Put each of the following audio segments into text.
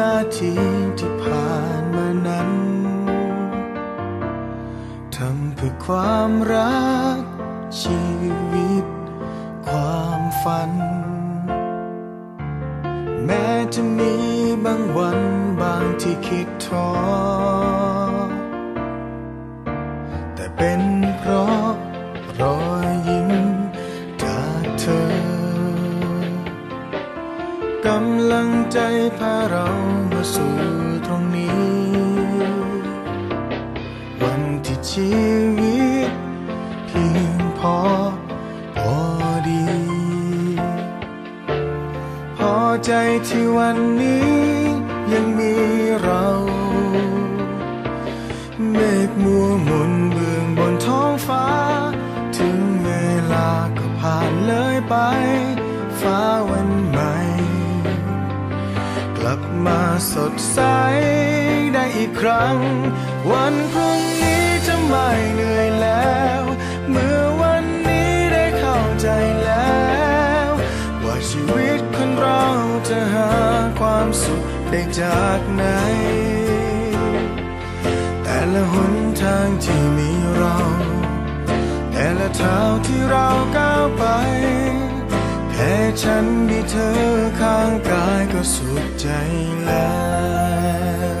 นาทีที่ผ่านมานั้นทำเพื่อความรัก ชีวิต ความฝัน แม้จะมีบางวันบางที่คิดท้อแต่เป็น กำลังใจพาเรามาสู่ตรงนี้ วันที่ชีวิตเพียงพอพอดี พอใจที่วันนี้ยังมี ลับมาสดใสได้อีกครั้ง วันพรุ่งนี้จะไม่เหนื่อยแล้ว เมื่อวันนี้ได้เข้าใจแล้ว ว่าชีวิตคนเราจะหาความสุขได้จากไหน แต่ละหนทางที่มีเรา แต่ละเท้าที่เราก้าวไป ฉันมีเธอข้างกายก็สุขใจแล้ว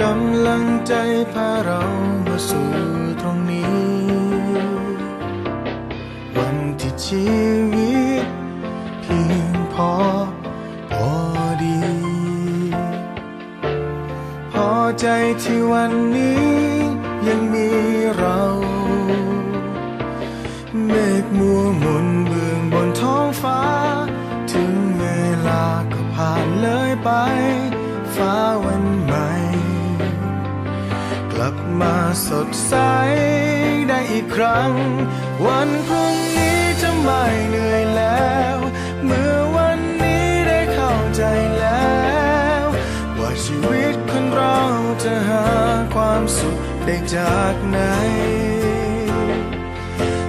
กำลังใจพาเรามาสู่ตรงนี้ วันที่ชีวิตเพียงพอพอดี พอใจที่วันนี้ยังมีเรา ลับมาสดใสได้อีกครั้ง วันพรุ่งนี้จะไม่เหนื่อยแล้ว เมื่อวันนี้ได้เข้าใจแล้ว ว่าชีวิตคนเราจะหาความสุขได้จากไหน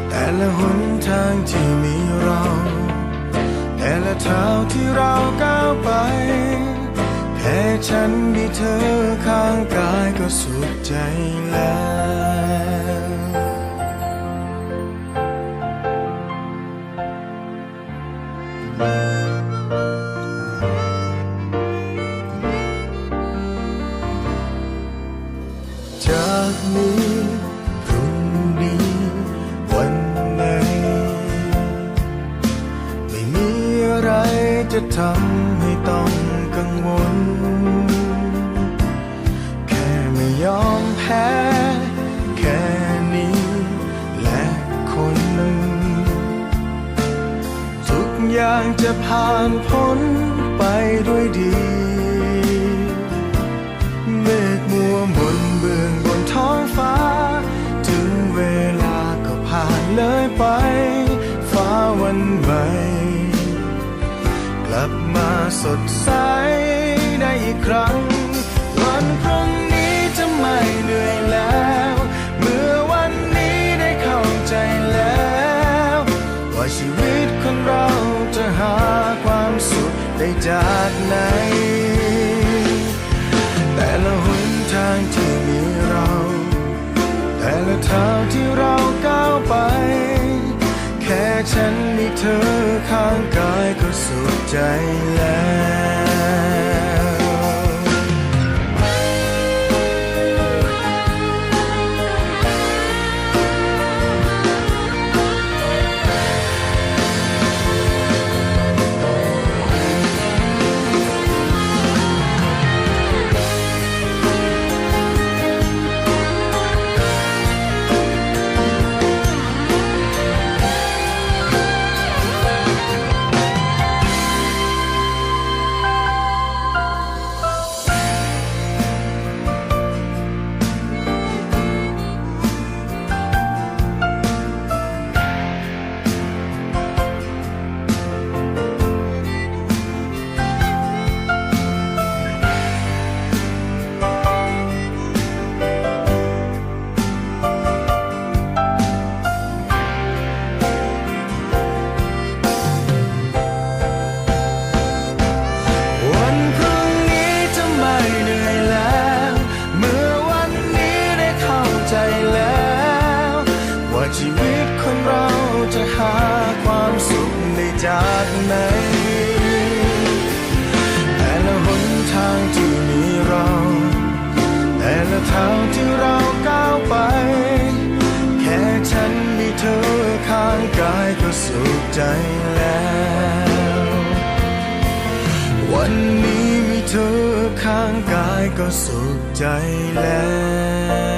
แต่ละหนทางที่มีเรา แต่ละเท้าที่เราก้าวไป ฉันมีเธอข้างกายก็สุขใจแล้วจากนี้พรุ่งนี้วันไหนไม่มีอะไรจะทำให้ต้องกังวลานพ้นไปด้วยดี เมฆมัวหมุนเบื้องบนท้องฟ้า ถึงเวลาก็ผ่านเลยไป ฟ้าวันใหม่ กลับมาสดใสได้อีกครั้ง วันพรุ่งนี้จะไม่เหนื่อยแล้ว เมื่อวันนี้ได้เข้าใจแล้ว ว่าชีวิต จากไหน แต่ละหนทางที่มีเรา แต่ละเท้าที่เราก้าวไป แค่ฉันมีเธอข้างกายก็สุขใจ นาดไหน แต่ละหนทางที่มีเรา แต่ละทางที่เราก้าวไป แค่ฉันมีเธอข้างกายก็สุขใจแล้ว วันนี้มีเธอข้างกายก็สุขใจแล้ว